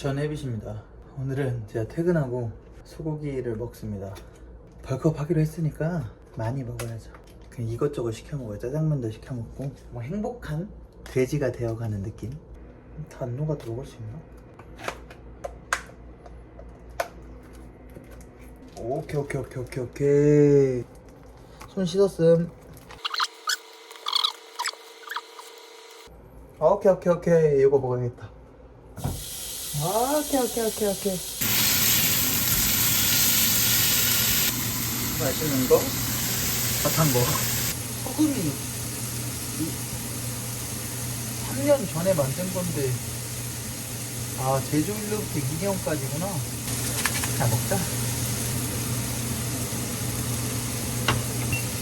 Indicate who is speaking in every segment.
Speaker 1: 전혜빗입니다. 오늘은 제가 퇴근하고 소고기를 먹습니다. 벌컥 하기로 했으니까 많이 먹어야죠. 그냥 이것저것 시켜 먹어요. 짜장면도 시켜 먹고 뭐 행복한 돼지가 되어가는 느낌. 녹아도 먹을 수 있나? 오케이 오케이 오케이 오케이 오케이. 손 씻었음. 오케이 오케이 오케이 이거 먹어야겠다. 아, 오케이 오케이 오케이 오케이. 맛있는 거, 핫한 거. 소금이 이 3년 전에 만든 건데, 아 제주 일로부터 2년까지구나. 자 먹자.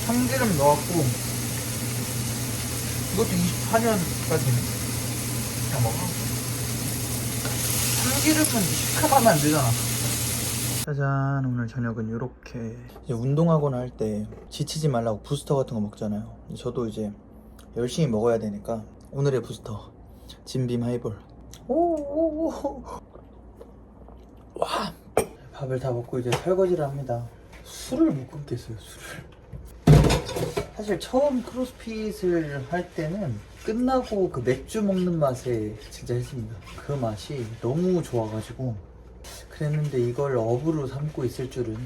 Speaker 1: 참기름 넣었고, 이것도 24년까지네. 자 먹어. 참기름은 시큼하면 안 되잖아. 짜잔 오늘 저녁은 이렇게 이제 운동하거나 할 때 지치지 말라고 부스터 같은 거 먹잖아요. 저도 이제 열심히 먹어야 되니까 오늘의 부스터 진빔 하이볼. 오오오. 와 밥을 다 먹고 이제 설거지를 합니다. 술을 못 끊겠어요 술을. 사실 처음 크로스핏을 할 때는 끝나고 그 맥주 먹는 맛에 진짜 했습니다. 그 맛이 너무 좋아가지고 그랬는데 이걸 업으로 삼고 있을 줄은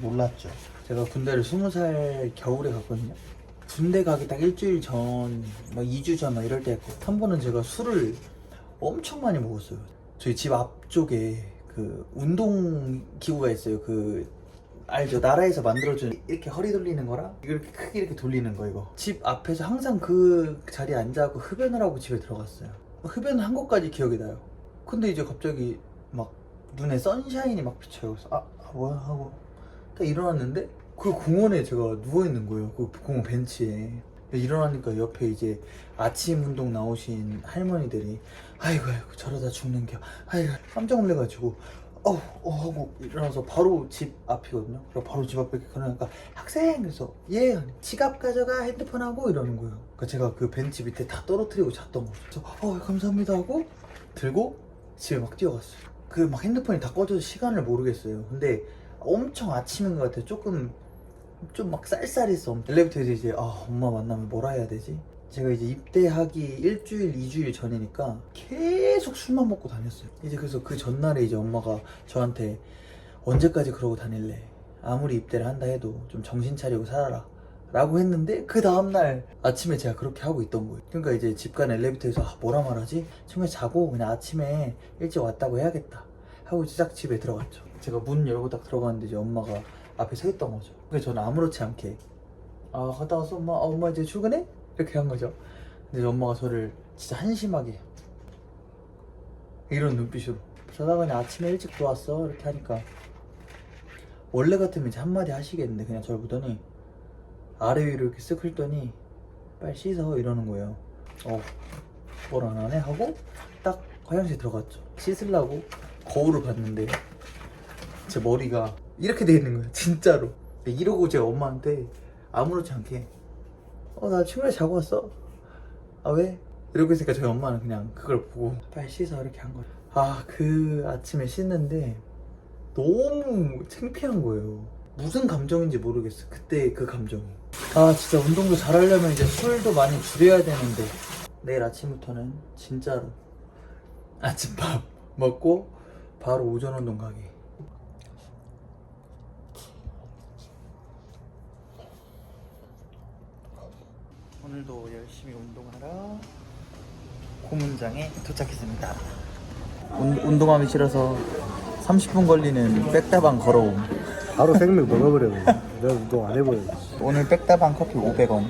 Speaker 1: 몰랐죠. 제가 군대를 20살 겨울에 갔거든요. 군대 가기 딱 일주일 전, 막 2주 전, 막 이럴 때, 한 번은 제가 술을 엄청 많이 먹었어요. 저희 집 앞쪽에 그 운동 기구가 있어요. 그 알죠? 나라에서 만들어준 이렇게 허리 돌리는 거랑 이렇게 크게 이렇게 돌리는 거 이거. 집 앞에서 항상 그 자리에 앉아갖고 흡연을 하고 집에 들어갔어요. 흡연을 한 것까지 기억이 나요. 근데 이제 갑자기 막 눈에 선샤인이 막 비쳐요. 그래서 아, 아, 뭐야 하고 딱 일어났는데 그 공원에 제가 누워 있는 거예요. 그 공원 벤치에. 일어나니까 옆에 이제 아침 운동 나오신 할머니들이 아이고 아이고 저러다 죽는겨 아이고 깜짝 놀래가지고 어, 어 하고 일어나서 바로 집 앞이거든요. 그래서 바로 집 앞에 그러니까 학생 그래서 예 지갑 가져가 핸드폰하고 이러는 거예요. 그러니까 제가 그 벤치 밑에 다 떨어뜨리고 잤던 거죠. 어 감사합니다 하고 들고 집에 막 뛰어갔어요. 그 막 핸드폰이 다 꺼져서 시간을 모르겠어요. 근데 엄청 아침인 것 같아요. 조금 좀 막 쌀쌀했어. 엘리베이터에서 이제 아 엄마 만나면 뭐라 해야 되지? 제가 이제 입대하기 일주일, 이주일 전이니까 계속 술만 먹고 다녔어요. 이제 그래서 그 전날에 이제 엄마가 저한테 언제까지 그러고 다닐래? 아무리 입대를 한다 해도 좀 정신 차리고 살아라. 라고 했는데 그 다음날 아침에 제가 그렇게 하고 있던 거예요. 그러니까 이제 집 간 엘리베이터에서 아, 뭐라 말하지? 정말 자고 그냥 아침에 일찍 왔다고 해야겠다. 하고 딱 집에 들어갔죠. 제가 문 열고 딱 들어갔는데 이제 엄마가 앞에 서 있던 거죠. 그래서 저는 아무렇지 않게 아 갔다 왔어 엄마 아, 엄마 이제 출근해? 이렇게 한 거죠. 근데 엄마가 저를 진짜 한심하게 이런 눈빛으로 자다가 그냥 아침에 일찍 들어왔어 이렇게 하니까 원래 같으면 이제 한마디 하시겠는데 그냥 저를 보더니 아래 위로 이렇게 쓱 훑더니 빨리 씻어 이러는 거예요. 어, 뭘안 하네 하고 딱 화장실 들어갔죠. 씻으려고 거울을 봤는데 제 머리가 이렇게 돼 있는 거예요. 진짜로. 이러고 제 엄마한테 아무렇지 않게 어 나 친구랑 자고 왔어. 아 왜? 이러고 있으니까 저희 엄마는 그냥 그걸 보고 빨리 씻어 이렇게 한 거예요. 아 그 아침에 씻는데 너무 창피한 거예요. 무슨 감정인지 모르겠어. 그때 그 감정이. 아 진짜 운동도 잘하려면 이제 술도 많이 줄여야 되는데 내일 아침부터는 진짜로 아침밥 먹고 바로 오전 운동 가기. 오늘도 열심히 운동하러 고문장에 도착했습니다. 운, 운동하기 싫어서 30분 걸리는 백다방 걸어옴.
Speaker 2: 바로 생맥 먹어버려. 내가 운동 안 해버려.
Speaker 1: 오늘 백다방 커피 500원.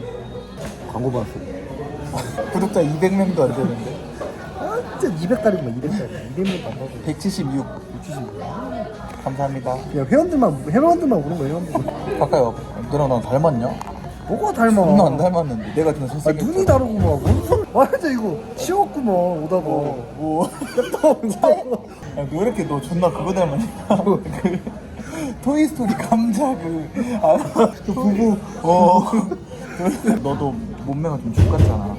Speaker 2: 광고 봤어.
Speaker 1: 구독자 200명도 안 되는데.
Speaker 2: 완전 200달이면 200달이. 200명 안 봐도.
Speaker 1: 176.
Speaker 2: 170.
Speaker 1: 감사합니다.
Speaker 2: 그냥 회원들만 회원들만 오는 거야 회원들.
Speaker 1: 가까이 와. 너랑 나랑 닮았냐?
Speaker 2: 뭐가 닮아?
Speaker 1: 존나 안 닮았는데. 내가 더
Speaker 2: 아,
Speaker 1: 잘생겼어.
Speaker 2: 눈이 다르구만. 뭔 소리? 완전 이거 치웠구만 오다가.
Speaker 1: 뭐. 야, 너 이렇게 너 존나 그거 닮았냐? 그 토이스토리 감자 그 아, 그 부부 어 너도 몸매가 좀 죽같잖아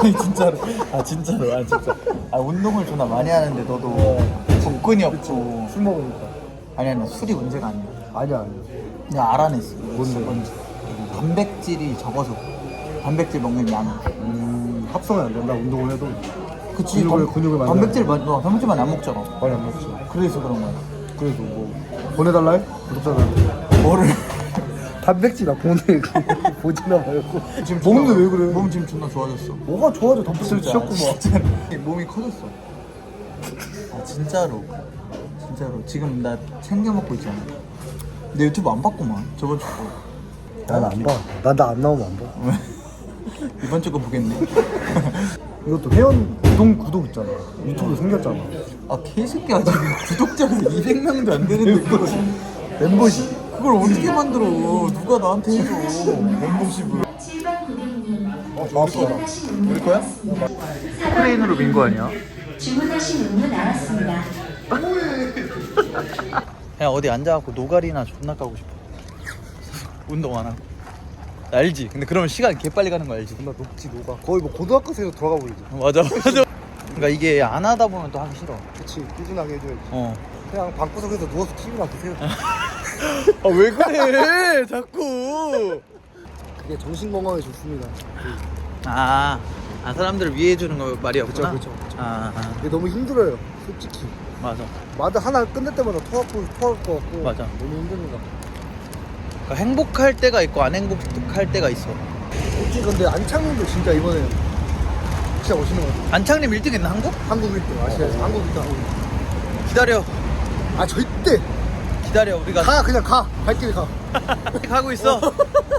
Speaker 1: 아니 진짜로 아 진짜로 아 진짜 아 운동을 존나 많이 하는데 너도 접근이 없고
Speaker 2: 술 먹으니까.
Speaker 1: 아니 아니 술이 문제가 아니야
Speaker 2: 아니야 아니야.
Speaker 1: 내가 알아냈어
Speaker 2: 뭔데?
Speaker 1: 뭔지 단백질이 적어서. 단백질 먹는 양
Speaker 2: 음, 합성이 안 된다 운동을 해도.
Speaker 1: 그치
Speaker 2: 근육을-
Speaker 1: 단-
Speaker 2: 근육을 많이
Speaker 1: 단백질 많이 너 단백질 많이 안 먹잖아
Speaker 2: 많이 안 먹지.
Speaker 1: 그래서 그런 거야
Speaker 2: 그래도 뭐 보내달라 해? 구독자들한테.
Speaker 1: 뭐를
Speaker 2: 단백질 나 보내 보지나 말고.
Speaker 1: 지금 존나-
Speaker 2: 왜 그래?
Speaker 1: 몸 지금 존나 좋아졌어
Speaker 2: 뭐가 좋아져 취했구만.
Speaker 1: 진짜로. 몸이 커졌어 아 진짜로 진짜로 지금 나 챙겨 먹고 있잖아 내 유튜브 안 봤구만 저번 주거
Speaker 2: 난 안 봐. 난 나 안 나오면 안 봐.
Speaker 1: 이번 주거 보겠네
Speaker 2: 이것도 회원 구독 구독 있잖아. 유튜브 생겼잖아.
Speaker 1: 아 개새끼야 지금 구독자가 200명도 안 되는데 그걸
Speaker 2: 멤버십.
Speaker 1: 그걸 어떻게 만들어 누가 나한테 해줘 멤버십을
Speaker 3: 7번 고객님
Speaker 2: 어 나왔어.
Speaker 1: 우리 거야? 크레인으로 민 거 아니야?
Speaker 3: 주문하신 음료 나왔습니다.
Speaker 1: 그냥 어디 앉아갖고 노가리나 존나 까고 싶어 운동 안 하고 알지? 근데 그러면 시간 개 빨리 가는 거 알지?
Speaker 2: 존나 녹지 녹아. 거의 뭐 고등학교생으로 들어가 버리지.
Speaker 1: 맞아 맞아 그러니까 이게 안 하다 보면 또 하기 싫어
Speaker 2: 그치 꾸준하게 해줘야지.
Speaker 1: 어.
Speaker 2: 그냥 방구석에서 누워서 TV나 보세요.
Speaker 1: 아 왜 그래 자꾸
Speaker 2: 그게 정신 건강에 좋습니다.
Speaker 1: 아, 아 사람들을 위해 주는 거 말이었구나
Speaker 2: 그쵸, 그쵸, 그쵸.
Speaker 1: 아, 아
Speaker 2: 이게 너무 힘들어요. 솔직히.
Speaker 1: 맞아
Speaker 2: 마다 하나 끝낼 때마다 토할 것 같고.
Speaker 1: 맞아.
Speaker 2: 너무 힘듭니다.
Speaker 1: 그러니까 행복할 때가 있고 안 행복할 때가 있어
Speaker 2: 솔직히 근데 안창훈도 진짜 이번에 진짜 멋있는 것 같아.
Speaker 1: 안창림 1등 했나 한국?
Speaker 2: 한국 1등 아시아에서 한국 1등 하고.
Speaker 1: 기다려
Speaker 2: 아 절대
Speaker 1: 기다려 우리가
Speaker 2: 가 그냥 가. 갈 길에 가.
Speaker 1: 가고 있어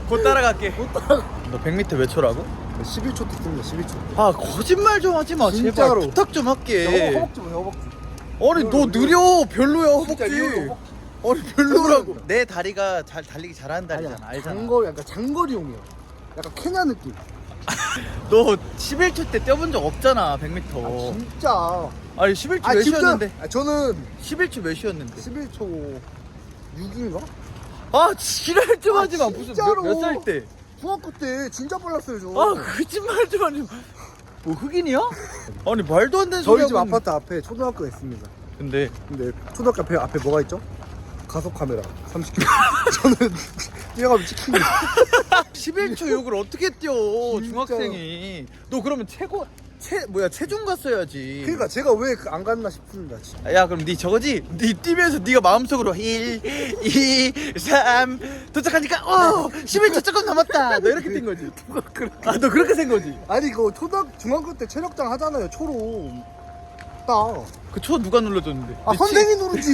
Speaker 1: 곧 따라갈게 너 100m 몇 초라고?
Speaker 2: 11초 됐습니다. 11초.
Speaker 1: 아 거짓말 좀 하지 마
Speaker 2: 진짜로.
Speaker 1: 제발 부탁 좀 할게
Speaker 2: 허벅지 보세요 허벅지.
Speaker 1: 아니 너 느려 별로야
Speaker 2: 진짜
Speaker 1: 허벅지
Speaker 2: 이거
Speaker 1: 아니 별로라고 내 다리가 잘 달리기 잘하는 다리잖아. 알잖아
Speaker 2: 장거리 약간 장거리용이야. 약간 케냐 느낌.
Speaker 1: 너 11초 때 뛰어본 적 없잖아 100m
Speaker 2: 아 진짜.
Speaker 1: 아니 11초
Speaker 2: 아
Speaker 1: 몇
Speaker 2: 진짜.
Speaker 1: 쉬었는데
Speaker 2: 아, 저는
Speaker 1: 11초 몇 쉬었는데
Speaker 2: 11초 6인가?
Speaker 1: 아 지랄 좀
Speaker 2: 아,
Speaker 1: 하지 마 무슨
Speaker 2: 진짜로.
Speaker 1: 몇 살 때?
Speaker 2: 중학교 때 진짜 빨랐어요 저.
Speaker 1: 아 거짓말 좀 하지 마. 뭐 흑인이야? 아니 말도 안 되는 소리
Speaker 2: 저희 집 아파트 앞에 초등학교가 있습니다.
Speaker 1: 근데
Speaker 2: 근데 초등학교 앞에, 앞에 뭐가 있죠? 가속 카메라 30km. 저는 뛰어가면 찍힙니다.
Speaker 1: 11초 욕을 어떻게 뛰어. 중학생이 너 그러면 최고 체 뭐야 체중 갔어야지
Speaker 2: 그러니까 제가 왜 안 갔나 싶습니다. 진짜.
Speaker 1: 야 그럼 네 저거지? 네 뛰면서 네가 마음속으로 1, 2, 3 도착하니까 어 11초 조금 남았다 너 이렇게 뛴 거지
Speaker 2: 누가 그렇게?
Speaker 1: 아너 그렇게 센 거지?
Speaker 2: 아니 이거 초등 중학교 때 체력장 하잖아요 초로. 딱.
Speaker 1: 그초 누가 눌러줬는데 아네
Speaker 2: 선생이 누르지.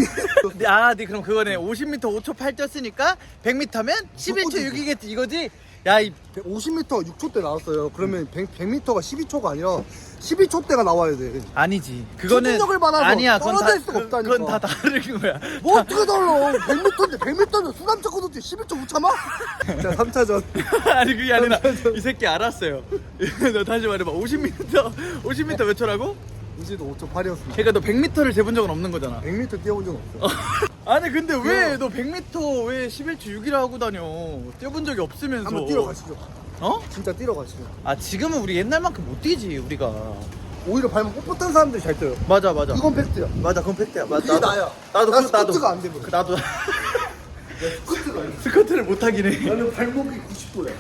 Speaker 1: 치- 아, 네 그럼 그거네 50m 5초 8 뛰었으니까 100m면 11초 6이겠지 이거지? 야 이
Speaker 2: 50m 6초 때 나왔어요. 그러면 100, 100m가 12초가 아니라 12초 때가 나와야 돼.
Speaker 1: 아니지 그거는
Speaker 2: 추진력을 받아서
Speaker 1: 아니야 그건
Speaker 2: 떨어질 수가
Speaker 1: 그,
Speaker 2: 없다니까.
Speaker 1: 그건 다 다른 거야
Speaker 2: 뭐 어떻게 달라? 100m인데 100m는 수남차 코너지 11초 못 참아? 자 3차전.
Speaker 1: 아니 그게 아니라 이 새끼 알았어요 너 다시 말해봐 50m 50m 몇 초라고?
Speaker 2: 이제도 5초 8이었습니다.
Speaker 1: 그러니까 너 100m를 재본 적은 없는 거잖아
Speaker 2: 100m 뛰어본 적 없어.
Speaker 1: 아니 근데 왜너 100m 왜 11초 6이라 하고 다녀 뛰어본 적이 없으면서
Speaker 2: 한번 뛰러 가시죠.
Speaker 1: 어?
Speaker 2: 진짜 뛰러 가시죠.
Speaker 1: 아 지금은 우리 옛날만큼 못 뛰지 우리가
Speaker 2: 오히려 발목 뻣뻣한 사람들이 잘 뛰어요.
Speaker 1: 맞아 맞아
Speaker 2: 이건 팩트야.
Speaker 1: 맞아 그건 팩트야 맞아
Speaker 2: 그게 나야.
Speaker 1: 나도
Speaker 2: 난
Speaker 1: 그- 나도
Speaker 2: 스쿼트가 안 되거든.
Speaker 1: 그 나도
Speaker 2: 스쿼트가 아니야.
Speaker 1: 스쿼트를 못 하긴 해
Speaker 2: 나는 발목이 90도야.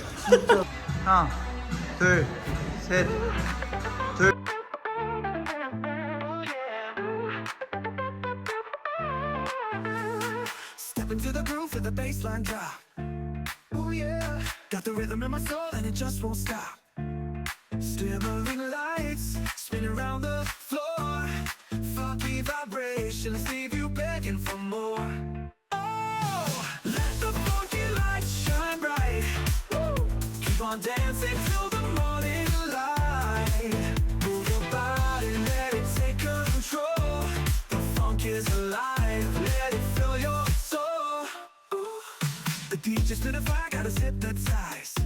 Speaker 1: 하나 둘 셋
Speaker 4: the. Oh yeah, got the rhythm in my soul and it just won't stop. Shimmering lights spin around the floor. Funky vibrations leave you begging for more. Oh, let the funky lights shine bright. Woo. Keep on dancing till The DJ's spinning fire, got us hypnotized.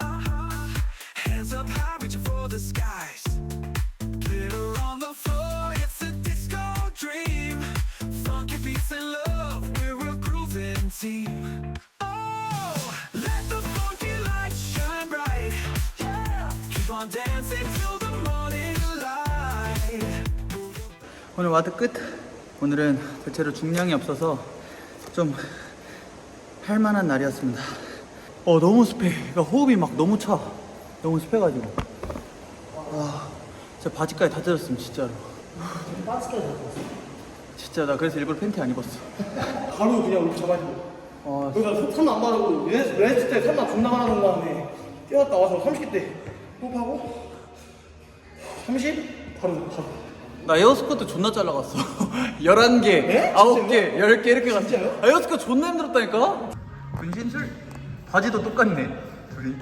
Speaker 4: Uh-huh. Hands up high, reaching for the skies. Glitter on the floor, it's a disco dream. Funky beats and love, we're a grooving team. Oh, let the funky lights shine bright. Yeah, keep on dancing till the morning light.
Speaker 1: 오늘 와드 끝. 오늘은 대체로 중량이 없어서 좀 할 만한 날이었습니다. 어 너무 습해. 그러니까 호흡이 막 너무 차. 너무 습해가지고. 와, 진짜 바지까지 다 젖었음 진짜로. 바지까지 다 젖었어. 진짜 나 그래서 일부러 팬티 안 입었어.
Speaker 5: 바로 그냥 이렇게 잡아주고
Speaker 1: 어,
Speaker 5: 여기다 산나 안 바르고 레스, 때 산나 존나 바르는 다음에 뛰었다 와서 30개 때 호흡하고 30 바로 바로
Speaker 1: 나 에어스쿼트 존나 잘 나갔어. 11개,
Speaker 5: 네?
Speaker 1: 9개, 10개 이렇게 갔어.
Speaker 5: 진짜요?
Speaker 1: 아, 에어스쿼트 존나 힘들었다니까? 분신술? 바지도 똑같네, 둘이.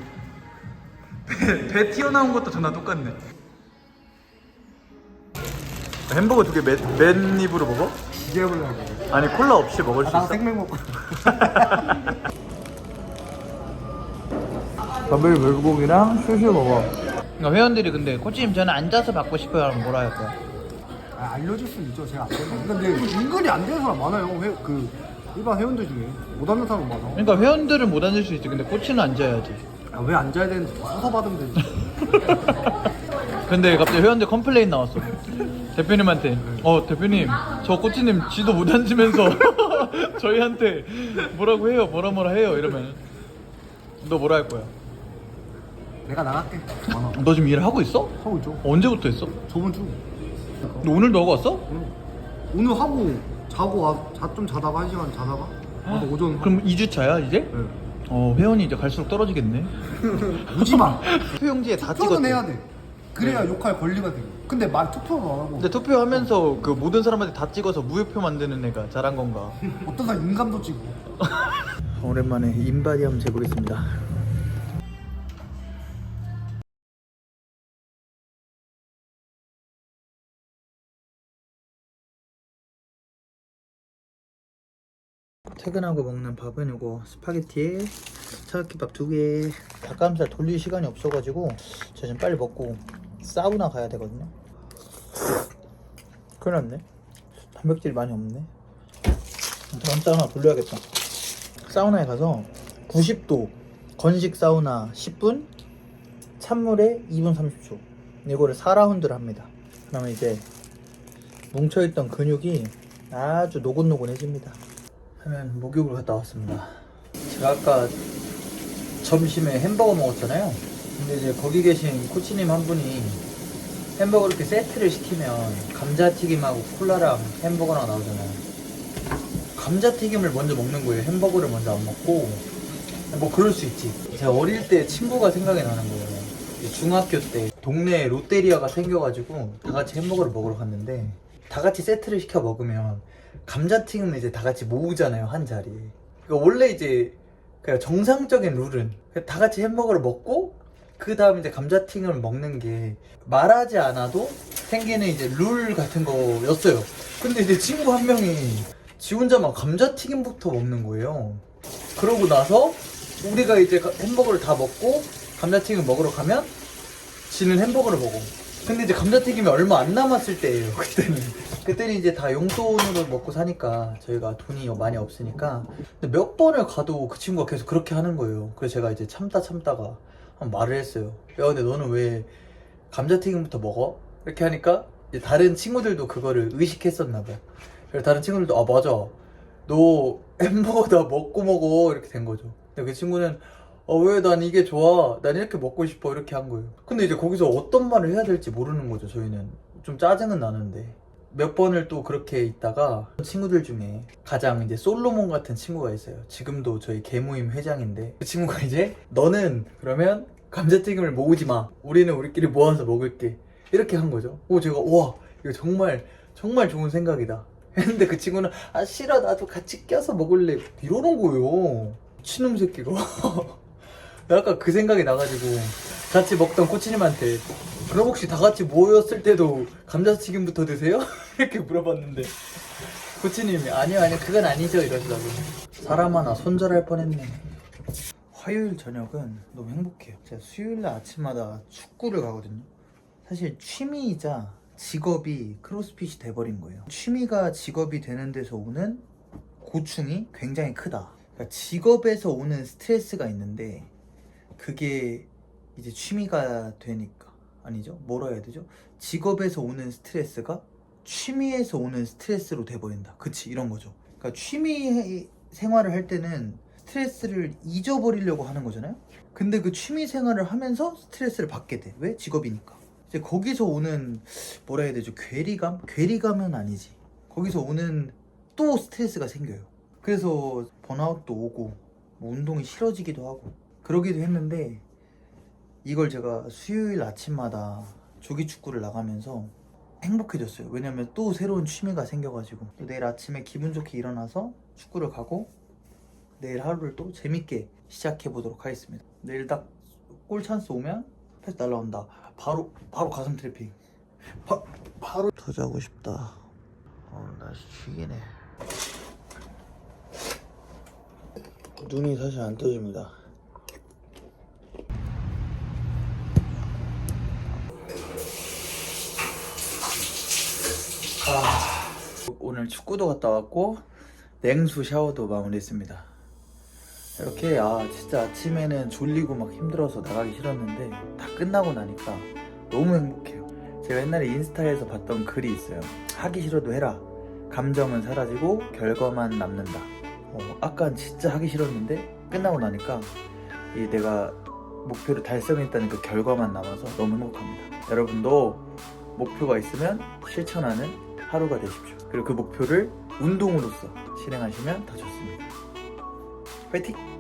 Speaker 1: 배, 배 튀어나온 것도 존나 똑같네. 햄버거 두 개 맨 입으로 먹어?
Speaker 2: 기계해보려고
Speaker 1: 아니 콜라 없이 먹을 수
Speaker 2: 나
Speaker 1: 있어?
Speaker 2: 생맥 먹고 담배를 멸국이랑 슈슈 먹어
Speaker 1: 그러니까 회원들이 근데 코치님 저는 앉아서 받고 싶어요 하면 뭐라 할 거야?
Speaker 2: 아, 알려줄 수 있죠. 제가 안 되는 근데 은근히 안 되는 사람 많아요. 회, 그 일반 회원들 중에. 못 앉는 사람 많아.
Speaker 1: 그러니까 회원들은 못 앉을 수 있지. 근데 코치는 앉아야지.
Speaker 2: 아, 왜 앉아야 되는지 서서 받으면 되지.
Speaker 1: 근데 갑자기 회원들 컴플레인 나왔어. 대표님한테. 어, 대표님, 저 코치님 지도 못 앉으면서 저희한테 뭐라고 해요, 뭐라 뭐라 해요, 이러면. 너 뭐라 할 거야?
Speaker 2: 내가 나갈게.
Speaker 1: 너 지금 일을 하고 있어?
Speaker 2: 하고 있죠.
Speaker 1: 언제부터 했어?
Speaker 2: 저번 주
Speaker 1: 너 오늘도 하고 왔어?
Speaker 2: 오늘 하고 자고 와, 자, 좀 자다가 한 시간 자다가 와서 오전
Speaker 1: 그럼 2주차야, 이제?
Speaker 2: 네.
Speaker 1: 어, 회원이 이제 갈수록 떨어지겠네.
Speaker 2: 오지 마
Speaker 1: 투표용지에 다
Speaker 2: 투표는. 해야 돼 그래야 욕할 권리가 돼 근데 말 투표는 안 하고
Speaker 1: 근데 투표하면서 그 모든 사람한테 다 찍어서 무효표 만드는 애가 잘한 건가?
Speaker 2: 어떤 사람 인감도 찍고
Speaker 1: 오랜만에 인바디 한번 재보겠습니다. 퇴근하고 먹는 밥은 요거 스파게티에 차가김밥 두 개. 닭가슴살 돌릴 시간이 없어가지고 저 지금 빨리 먹고 사우나 가야 되거든요. 큰일 났네. 단백질이 많이 없네. 다음 사우나 돌려야겠다. 사우나에 가서 90도 건식 사우나 10분 찬물에 2분 30초 이거를 4라운드를 합니다 그러면 이제 뭉쳐있던 근육이 아주 노곤노곤해집니다 하면 목욕을 갔다 왔습니다 제가 아까 점심에 햄버거 먹었잖아요 근데 이제 거기 계신 코치님 한 분이 햄버거 이렇게 세트를 시키면 감자튀김하고 콜라랑 햄버거랑 나오잖아요 감자튀김을 먼저 먹는 거예요. 햄버거를 먼저 안 먹고 뭐 그럴 수 있지. 제가 어릴 때 친구가 생각이 나는 거예요. 중학교 때 동네에 롯데리아가 생겨가지고 다 같이 햄버거를 먹으러 갔는데 다 같이 세트를 시켜 먹으면 감자튀김을 이제 다 같이 모으잖아요 한 자리에. 그러니까 원래 이제 그냥 정상적인 룰은 다 같이 햄버거를 먹고 그 다음 이제 감자튀김을 먹는 게 말하지 않아도 생기는 이제 룰 같은 거였어요. 근데 이제 친구 한 명이 지 혼자 막 감자튀김부터 먹는 거예요. 그러고 나서 우리가 이제 가- 햄버거를 다 먹고 감자튀김 먹으러 가면 지는 햄버거를 먹어. 근데 이제 감자튀김이 얼마 안 남았을 때예요. 그때는. 그때는 이제 다 용돈으로 먹고 사니까 저희가 돈이 많이 없으니까 근데 몇 번을 가도 그 친구가 계속 그렇게 하는 거예요. 그래서 제가 이제 참다 참다가 한 말을 했어요. 야 근데 너는 왜 감자튀김부터 먹어? 이렇게 하니까 다른 친구들도 그거를 의식했었나 봐요. 그래서 다른 친구들도 아 맞아 너 햄버거 다 먹고 먹어 이렇게 된 거죠. 근데 그 친구는 어 왜 난 이게 좋아 난 이렇게 먹고 싶어 이렇게 한 거예요. 근데 이제 거기서 어떤 말을 해야 될지 모르는 거죠. 저희는 좀 짜증은 나는데 몇 번을 또 그렇게 있다가 친구들 중에 가장 이제 솔로몬 같은 친구가 있어요. 지금도 저희 개모임 회장인데 그 친구가 이제 너는 그러면 감자튀김을 모으지 마. 우리는 우리끼리 모아서 먹을게. 이렇게 한 거죠. 오 제가 와 이거 정말 정말 좋은 생각이다. 했는데 그 친구는 아 싫어 나도 같이 껴서 먹을래 이러는 거예요. 치놈 새끼가. 약간 그 생각이 나가지고 같이 먹던 코치님한테 그럼 혹시 다 같이 모였을 때도 감자튀김부터 드세요? 이렇게 물어봤는데 코치님이 아니요 아니요 그건 아니죠 이러시더라고요. 사람 하나 손절할 뻔했네. 화요일 저녁은 너무 행복해요. 제가 수요일 날 아침마다 축구를 가거든요. 사실 취미이자 직업이 크로스핏이 돼버린 거예요. 취미가 직업이 되는 데서 오는 고충이 굉장히 크다. 그러니까 직업에서 오는 스트레스가 있는데 그게 이제 취미가 되니까 아니죠? 뭐라 해야 되죠? 직업에서 오는 스트레스가 취미에서 오는 스트레스로 돼버린다. 그치? 이런 거죠. 그러니까 취미 생활을 할 때는 스트레스를 잊어버리려고 하는 거잖아요? 근데 그 취미 생활을 하면서 스트레스를 받게 돼. 왜? 직업이니까. 이제 거기서 오는 뭐라 해야 되죠? 괴리감? 괴리감은 아니지. 거기서 오는 또 스트레스가 생겨요. 그래서 번아웃도 오고 뭐 운동이 싫어지기도 하고 그러기도 했는데 이걸 제가 수요일 아침마다 조기 축구를 나가면서 행복해졌어요. 왜냐면 또 새로운 취미가 생겨가지고 또 내일 아침에 기분 좋게 일어나서 축구를 가고 내일 하루를 또 재밌게 시작해 보도록 하겠습니다. 내일 딱 골 찬스 오면 패스 날라온다. 바로 바로 가슴 트래핑. 바, 바로 더 자고 싶다. 어 날씨 죽이네. 눈이 사실 안 떠집니다. 오늘 축구도 갔다 왔고 냉수 샤워도 마무리했습니다. 이렇게 아 진짜 아침에는 졸리고 막 힘들어서 나가기 싫었는데 다 끝나고 나니까 너무 행복해요. 제가 옛날에 인스타에서 봤던 글이 있어요. 하기 싫어도 해라. 감정은 사라지고 결과만 남는다. 어, 아까 진짜 하기 싫었는데 끝나고 나니까 이 내가 목표를 달성했다는 그 결과만 남아서 너무 행복합니다. 여러분도 목표가 있으면 실천하는 하루가 되십시오. 그리고 그 목표를 운동으로서 실행하시면 더 좋습니다. 파이팅!